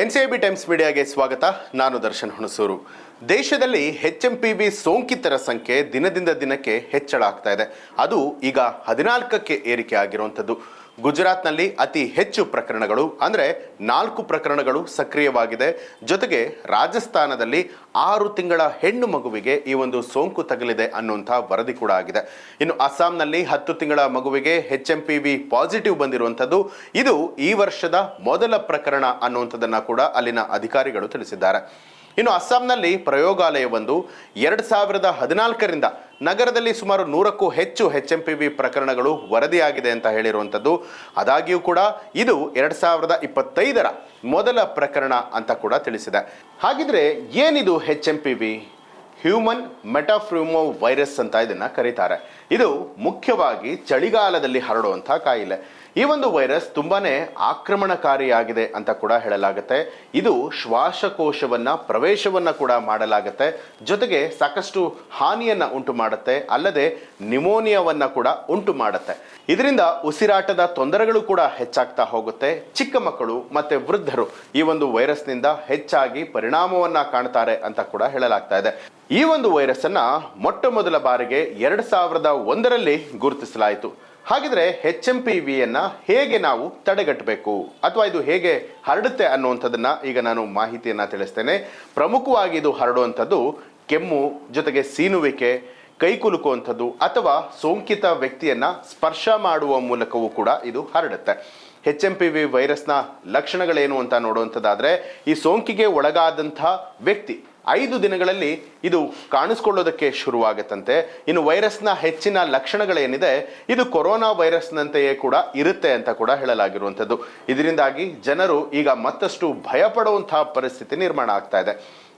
N C B times ಮೀಡಿಯಾಗೆ ಸ್ವಾಗತ. ನಾನು ದರ್ಶನ್ ಹುಣಸೂರು. ದೇಶದಲ್ಲಿ ಎಚ್ ಎಂ ಪಿ ವಿ ಸೋಂಕಿತರ ಸಂಖ್ಯೆ ದಿನದಿಂದ ದಿನಕ್ಕೆ ಹೆಚ್ಚಳ ಆಗ್ತಾ ಇದೆ. ಅದು ಈಗ ಹದಿನಾಲ್ಕಕ್ಕೆ ಏರಿಕೆ ಆಗಿರುವಂಥದ್ದು. ಗುಜರಾತ್ನಲ್ಲಿ ಅತಿ ಹೆಚ್ಚು ಪ್ರಕರಣಗಳು, ಅಂದರೆ ನಾಲ್ಕು ಪ್ರಕರಣಗಳು ಸಕ್ರಿಯವಾಗಿದೆ. ಜೊತೆಗೆ ರಾಜಸ್ಥಾನದಲ್ಲಿ ಆರು ತಿಂಗಳ ಹೆಣ್ಣು ಮಗುವಿಗೆ ಈ ಒಂದು ಸೋಂಕು ತಗಲಿದೆ ಅನ್ನುವಂಥ ವರದಿ ಕೂಡ ಆಗಿದೆ. ಇನ್ನು ಅಸ್ಸಾಂನಲ್ಲಿ ಹತ್ತು ತಿಂಗಳ ಮಗುವಿಗೆ H M P V positive ಬಂದಿರುವಂಥದ್ದು. ಇದು ಈ ವರ್ಷದ ಮೊದಲ ಪ್ರಕರಣ ಅನ್ನುವಂಥದ್ದನ್ನು ಕೂಡ ಅಲ್ಲಿನ ಅಧಿಕಾರಿಗಳು ತಿಳಿಸಿದ್ದಾರೆ. ಇನ್ನು ಅಸ್ಸಾಂನಲ್ಲಿ ಪ್ರಯೋಗಾಲಯವೊಂದು ಎರಡು ಸಾವಿರದ ಹದಿನಾಲ್ಕರಿಂದ ನಗರದಲ್ಲಿ ಸುಮಾರು ನೂರಕ್ಕೂ ಹೆಚ್ಚು ಎಚ್ ಎಂ ಪಿ ವಿ ಪ್ರಕರಣಗಳು ವರದಿಯಾಗಿದೆ ಅಂತ ಹೇಳಿರುವಂಥದ್ದು. ಆದಾಗ್ಯೂ ಕೂಡ ಇದು ಎರಡು ಸಾವಿರದ ಇಪ್ಪತ್ತೈದರ ಮೊದಲ ಪ್ರಕರಣ ಅಂತ ಕೂಡ ತಿಳಿಸಿದೆ. ಹಾಗಿದ್ರೆ ಏನಿದು H M P V human metapneumovirus ಅಂತ ಇದನ್ನು ಕರೀತಾರೆ. ಇದು ಮುಖ್ಯವಾಗಿ ಚಳಿಗಾಲದಲ್ಲಿ ಹರಡುವಂಥ ಕಾಯಿಲೆ. ಈ ಒಂದು ವೈರಸ್ ತುಂಬಾನೇ ಆಕ್ರಮಣಕಾರಿಯಾಗಿದೆ ಅಂತ ಕೂಡ ಹೇಳಲಾಗುತ್ತೆ. ಇದು ಶ್ವಾಸಕೋಶವನ್ನ, ಪ್ರವೇಶವನ್ನ ಕೂಡ ಮಾಡಲಾಗುತ್ತೆ. ಜೊತೆಗೆ ಸಾಕಷ್ಟು ಹಾನಿಯನ್ನ ಉಂಟು ಮಾಡುತ್ತೆ, ಅಲ್ಲದೆ ನಿಮೋನಿಯಾವನ್ನ ಕೂಡ ಉಂಟು ಮಾಡುತ್ತೆ. ಇದರಿಂದ ಉಸಿರಾಟದ ತೊಂದರೆಗಳು ಕೂಡ ಹೆಚ್ಚಾಗ್ತಾ ಹೋಗುತ್ತೆ. ಚಿಕ್ಕ ಮಕ್ಕಳು ಮತ್ತೆ ವೃದ್ಧರು ಈ ಒಂದು ವೈರಸ್ನಿಂದ ಹೆಚ್ಚಾಗಿ ಪರಿಣಾಮವನ್ನ ಕಾಣ್ತಾರೆ ಅಂತ ಕೂಡ ಹೇಳಲಾಗ್ತಾ ಇದೆ. ಈ ಒಂದು ವೈರಸ್ ಅನ್ನ ಮೊಟ್ಟ ಮೊದಲ ಬಾರಿಗೆ ಎರಡು ಸಾವಿರದ ಒಂದರಲ್ಲಿ ಗುರುತಿಸಲಾಯಿತು. ಹಾಗಿದ್ರೆ ಎಚ್ ಎಂ ಪಿ ವಿಯನ್ನು ಹೇಗೆ ನಾವು ತಡೆಗಟ್ಟಬೇಕು? ಅಥವಾ ಇದು ಹೇಗೆ ಹರಡುತ್ತೆ ಅನ್ನುವಂಥದ್ದನ್ನು ಈಗ ನಾನು ಮಾಹಿತಿಯನ್ನ ತಿಳಿಸ್ತೇನೆ. ಪ್ರಮುಖವಾಗಿ ಇದು ಹರಡುವಂಥದ್ದು ಕೆಮ್ಮು, ಜೊತೆಗೆ ಸೀನುವಿಕೆ, ಕೈ ಕುಲುಕುವಂಥದ್ದು, ಅಥವಾ ಸೋಂಕಿತ ವ್ಯಕ್ತಿಯನ್ನ ಸ್ಪರ್ಶ ಮಾಡುವ ಮೂಲಕವೂ ಕೂಡ ಇದು ಹರಡುತ್ತೆ. ಎಚ್ ಎಂ ಪಿ ವಿ ವೈರಸ್ನ ಲಕ್ಷಣಗಳೇನು ಅಂತ ನೋಡುವಂಥದ್ದಾದರೆ, ಈ ಸೋಂಕಿಗೆ ಒಳಗಾದಂಥ ವ್ಯಕ್ತಿ ಐದು ದಿನಗಳಲ್ಲಿ ಇದು ಕಾಣಿಸ್ಕೊಳ್ಳೋದಕ್ಕೆ ಶುರುವಾಗುತ್ತಂತೆ. ಇನ್ನು ವೈರಸ್ನ ಹೆಚ್ಚಿನ ಲಕ್ಷಣಗಳೇನಿದೆ, ಇದು ಕೊರೋನಾ ವೈರಸ್ನಂತೆಯೇ ಕೂಡ ಇರುತ್ತೆ ಅಂತ ಕೂಡ ಹೇಳಲಾಗಿರುವಂಥದ್ದು. ಇದರಿಂದಾಗಿ ಜನರು ಈಗ ಮತ್ತಷ್ಟು ಭಯಪಡುವಂತಹ ಪರಿಸ್ಥಿತಿ ನಿರ್ಮಾಣ ಆಗ್ತಾ ಇದೆ.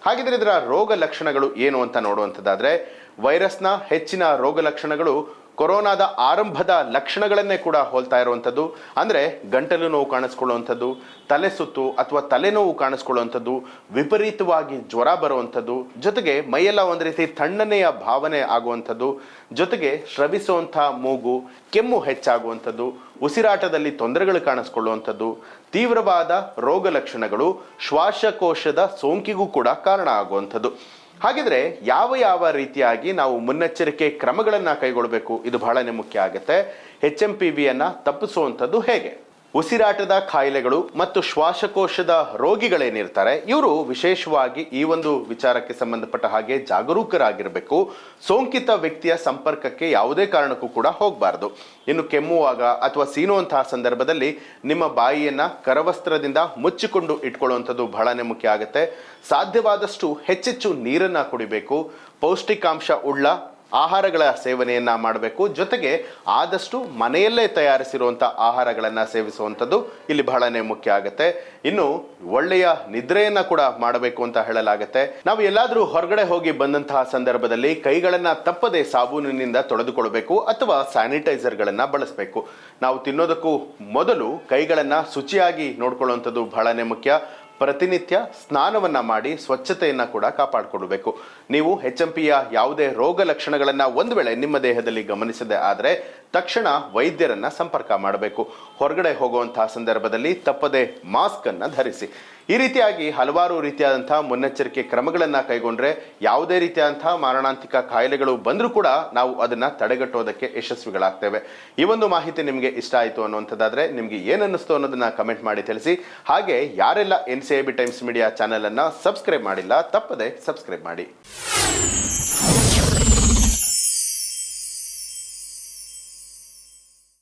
ಹಾಗಿದ್ರೆ ಇದರ ರೋಗ ಲಕ್ಷಣಗಳು ಏನು ಅಂತ ನೋಡುವಂಥದ್ದಾದರೆ ವೈರಸ್ನ ಹೆಚ್ಚಿನ ರೋಗ ಲಕ್ಷಣಗಳು ಕೊರೋನಾದ ಆರಂಭದ ಲಕ್ಷಣಗಳನ್ನೇ ಕೂಡ ಹೋಲ್ತಾ ಇರುವಂಥದ್ದು. ಅಂದರೆ ಗಂಟಲು ನೋವು ಕಾಣಿಸ್ಕೊಳ್ಳುವಂಥದ್ದು, ತಲೆ ಸುತ್ತು ಅಥವಾ ತಲೆನೋವು ಕಾಣಿಸ್ಕೊಳ್ಳುವಂಥದ್ದು, ವಿಪರೀತವಾಗಿ ಜ್ವರ ಬರುವಂಥದ್ದು, ಜೊತೆಗೆ ಮೈಯೆಲ್ಲ ಒಂದು ರೀತಿ ತಣ್ಣನೆಯ ಭಾವನೆ ಆಗುವಂಥದ್ದು, ಜೊತೆಗೆ ಶ್ರವಿಸುವಂಥ ಮೂಗು, ಕೆಮ್ಮು ಹೆಚ್ಚಾಗುವಂಥದ್ದು, ಉಸಿರಾಟದಲ್ಲಿ ತೊಂದರೆಗಳು ಕಾಣಿಸ್ಕೊಳ್ಳುವಂಥದ್ದು, ತೀವ್ರವಾದ ರೋಗ ಲಕ್ಷಣಗಳು, ಶ್ವಾಸಕೋಶದ ಸೋಂಕಿಗೂ ಕೂಡ ಕಾರಣ ಆಗುವಂಥದ್ದು. ಹಾಗಿದ್ರೆ ಯಾವ ಯಾವ ರೀತಿಯಾಗಿ ನಾವು ಮುನ್ನೆಚ್ಚರಿಕೆ ಕ್ರಮಗಳನ್ನು ಕೈಗೊಳ್ಳಬೇಕು ಇದು ಬಹಳನೇ ಮುಖ್ಯ ಆಗುತ್ತೆ. ಎಚ್ ಎಂ ಪಿ ವಿಯನ್ನು ತಪ್ಪಿಸುವಂಥದ್ದು ಹೇಗೆ? ಉಸಿರಾಟದ ಕಾಯಿಲೆಗಳು ಮತ್ತು ಶ್ವಾಸಕೋಶದ ರೋಗಿಗಳೇನಿರ್ತಾರೆ, ಇವರು ವಿಶೇಷವಾಗಿ ಈ ಒಂದು ವಿಚಾರಕ್ಕೆ ಸಂಬಂಧಪಟ್ಟ ಹಾಗೆ ಜಾಗರೂಕರಾಗಿರಬೇಕು. ಸೋಂಕಿತ ವ್ಯಕ್ತಿಯ ಸಂಪರ್ಕಕ್ಕೆ ಯಾವುದೇ ಕಾರಣಕ್ಕೂ ಕೂಡ ಹೋಗಬಾರ್ದು. ಇನ್ನು ಕೆಮ್ಮುವಾಗ ಅಥವಾ ಸೀನುವಂತಹ ಸಂದರ್ಭದಲ್ಲಿ ನಿಮ್ಮ ಬಾಯಿಯನ್ನ ಕರವಸ್ತ್ರದಿಂದ ಮುಚ್ಚಿಕೊಂಡು ಇಟ್ಕೊಳ್ಳುವಂಥದ್ದು ಬಹಳನೇ ಮುಖ್ಯ ಆಗುತ್ತೆ. ಸಾಧ್ಯವಾದಷ್ಟು ಹೆಚ್ಚೆಚ್ಚು ನೀರನ್ನ ಕುಡಿಬೇಕು. ಪೌಷ್ಟಿಕಾಂಶ ಉಳ್ಳ ಆಹಾರಗಳ ಸೇವನೆಯನ್ನು ಮಾಡಬೇಕು. ಜೊತೆಗೆ ಆದಷ್ಟು ಮನೆಯಲ್ಲೇ ತಯಾರಿಸಿರುವಂಥ ಆಹಾರಗಳನ್ನು ಸೇವಿಸುವಂಥದ್ದು ಇಲ್ಲಿ ಬಹಳನೇ ಮುಖ್ಯ ಆಗುತ್ತೆ. ಇನ್ನು ಒಳ್ಳೆಯ ನಿದ್ರೆಯನ್ನು ಕೂಡ ಮಾಡಬೇಕು ಅಂತ ಹೇಳಲಾಗುತ್ತೆ. ನಾವು ಎಲ್ಲಾದರೂ ಹೊರಗಡೆ ಹೋಗಿ ಬಂದಂತಹ ಸಂದರ್ಭದಲ್ಲಿ ಕೈಗಳನ್ನು ತಪ್ಪದೆ ಸಾಬೂನಿನಿಂದ ತೊಳೆದುಕೊಳ್ಬೇಕು ಅಥವಾ ಸ್ಯಾನಿಟೈಸರ್ಗಳನ್ನು ಬಳಸಬೇಕು. ನಾವು ತಿನ್ನೋದಕ್ಕೂ ಮೊದಲು ಕೈಗಳನ್ನು ಶುಚಿಯಾಗಿ ನೋಡ್ಕೊಳ್ಳುವಂಥದ್ದು ಬಹಳನೇ ಮುಖ್ಯ. ಪ್ರತಿನಿತ್ಯ ಸ್ನಾನವನ್ನ ಮಾಡಿ ಸ್ವಚ್ಛತೆಯನ್ನು ಕೂಡ ಕಾಪಾಡಿಕೊಳ್ಳಬೇಕು ನೀವು ಎಚ್ ಎಂ ಪಿಯ ಯಾವುದೇ ರೋಗ ಲಕ್ಷಣಗಳನ್ನು ಒಂದು ವೇಳೆ ನಿಮ್ಮ ದೇಹದಲ್ಲಿ ಗಮನಿಸದೆ ಆದರೆ ತಕ್ಷಣ ವೈದ್ಯರನ್ನ ಸಂಪರ್ಕ ಮಾಡಬೇಕು. ಹೊರಗಡೆ ಹೋಗುವಂತಹ ಸಂದರ್ಭದಲ್ಲಿ ತಪ್ಪದೆ ಮಾಸ್ಕ್ ಅನ್ನ ಧರಿಸಿ. ಈ ರೀತಿಯಾಗಿ ಹಲವಾರು ರೀತಿಯಾದಂತಹ ಮುನ್ನೆಚ್ಚರಿಕೆ ಕ್ರಮಗಳನ್ನು ಕೈಗೊಂಡ್ರೆ ಯಾವುದೇ ರೀತಿಯಾದಂತಹ ಮಾರಣಾಂತಿಕ ಕಾಯಿಲೆಗಳು ಬಂದರೂ ಕೂಡ ನಾವು ಅದನ್ನ ತಡೆಗಟ್ಟೋದಕ್ಕೆ ಯಶಸ್ವಿಗಳಾಗ್ತೇವೆ. ಈ ಒಂದು ಮಾಹಿತಿ ನಿಮಗೆ ಇಷ್ಟ ಆಯಿತು ಅನ್ನುವಂಥದ್ದಾದರೆ ನಿಮಗೆ ಏನನ್ನಿಸ್ತು ಅನ್ನೋದನ್ನು ಕಮೆಂಟ್ ಮಾಡಿ ತಿಳಿಸಿ. ಹಾಗೆ ಯಾರೆಲ್ಲ N C A B Times Media channel ಅನ್ನ ಸಬ್ಸ್ಕ್ರೈಬ್ ಮಾಡಿಲ್ಲ ತಪ್ಪದೆ ಸಬ್ಸ್ಕ್ರೈಬ್ ಮಾಡಿ.